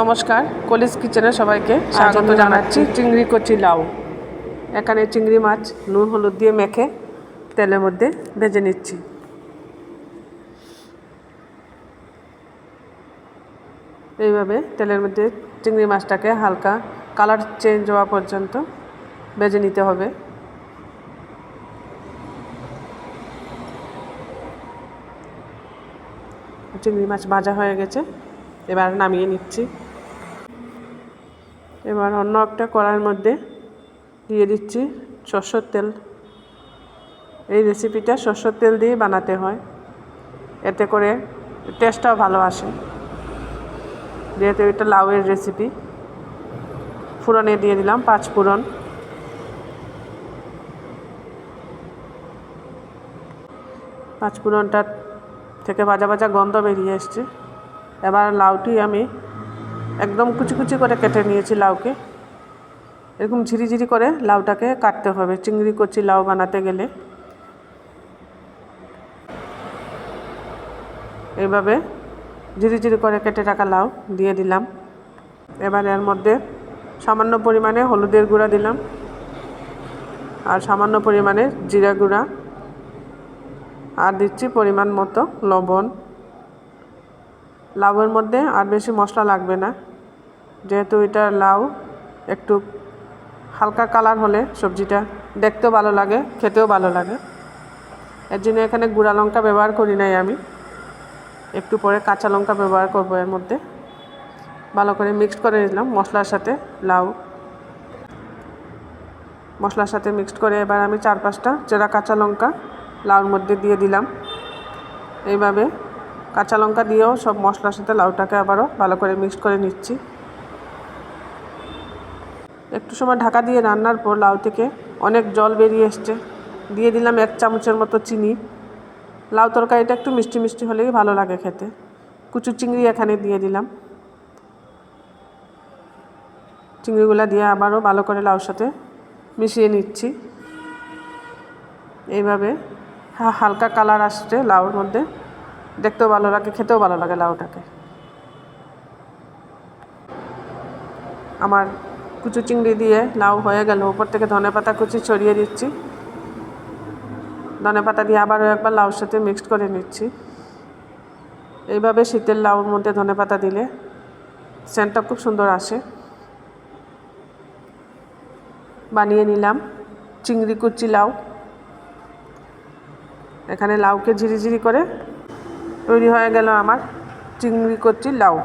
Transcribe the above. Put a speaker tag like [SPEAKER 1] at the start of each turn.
[SPEAKER 1] নমস্কার কলিজ কিচেনে সবাইকে স্বাগত জানাচ্ছি চিংড়ি কচি লাউ। এখানে চিংড়ি মাছ নুন হলুদ দিয়ে মেখে তেলের মধ্যে ভেজে নিচ্ছি। এইভাবে তেলের মধ্যে চিংড়ি মাছটাকে হালকা কালার চেঞ্জ হওয়া পর্যন্ত ভেজে নিতে হবে। চিংড়ি মাছ ভাজা হয়ে গেছে এবার নামিয়ে নিচ্ছি। এবার অন্য একটা কড়াইয়ের মধ্যে দিয়ে দিচ্ছি সর্ষের তেল। এই রেসিপিটা সর্ষের তেল দিয়ে বানাতে হয়। এতে করে টেস্টটাও ভালো আসে। যেহেতু এটা লাউয়ের রেসিপি ফুরনে দিয়ে দিলাম পাঁচ ফুরন পাঁচ ফুরনটা থেকে ভাজা ভাজা গন্ধ বেরিয়ে এসছে। এবার লাউটি আমি একদম কুচি কুচি করে কেটে নিয়েছি লাউকে। এরকম ঝিরিঝিরি করে লাউটাকে কাটতে হবে। চিংড়ি, কচি, লাউ বানাতে গেলে। এইভাবে ঝিরিঝিরি করে কেটে রাখা লাউ দিয়ে দিলাম। এবার এর মধ্যে সামান্য পরিমাণে হলুদের গুঁড়া দিলাম আর সামান্য পরিমাণে জিরা গুঁড়া। আর দিচ্ছি পরিমাণ মতো লবণ। লাউয়ের মধ্যে আর বেশি মশলা লাগবে না। যেহেতু এটা লাউ, একটু হালকা কালার হলে সবজিটা দেখতেও ভালো লাগে, খেতেও ভালো লাগে। এর জন্য এখানে গুঁড়া লঙ্কা ব্যবহার করি নাই আমি। একটু পরে কাঁচা লঙ্কা ব্যবহার করব এর মধ্যে। ভালো করে মিক্সড করে নিলাম মশলার সাথে লাউ। মশলার সাথে মিক্সড করে এবার আমি চার পাঁচটা চেরা কাঁচা লঙ্কা লাউর মধ্যে দিয়ে দিলাম। এইভাবে কাঁচা লঙ্কা দিয়েও সব মশলার সাথে লাউটাকে আবারও ভালো করে মিক্সড করে নিচ্ছি। একটু সময় ঢাকা দিয়ে রান্নার পর লাউ থেকে অনেক জল বেরিয়ে এসছে। দিয়ে দিলাম এক চামচের মতো চিনি। লাউ তরকারিটা একটু মিষ্টি মিষ্টি হলেই ভালো লাগে খেতে। কুচু চিংড়ি এখানে দিয়ে দিলাম। চিংড়িগুলো দিয়ে আবারও ভালো করে লাউর সাথে মিশিয়ে নিচ্ছি। এইভাবে হালকা কালার আসছে লাউর মধ্যে। দেখতেও ভালো লাগে, খেতেও ভালো লাগে লাউটাকে। আমার কুচু চিংড়ি দিয়ে লাউ হয়ে গেল। উপর থেকে ধনে পাতা কুচি ছড়িয়ে দিচ্ছি। ধনে পাতা দিয়ে আবারও একবার লাউর সাথে মিক্সড করে নিচ্ছি। এইভাবে শীতের লাউর মধ্যে ধনে পাতা দিলে সেন্টটা খুব সুন্দর আসে। বানিয়ে নিলাম চিংড়ি কুচি লাউ। এখানে লাউকে ঝিরিঝিরি করে তৈরি হয়ে গেল আমার চিংড়ি কচি লাউ।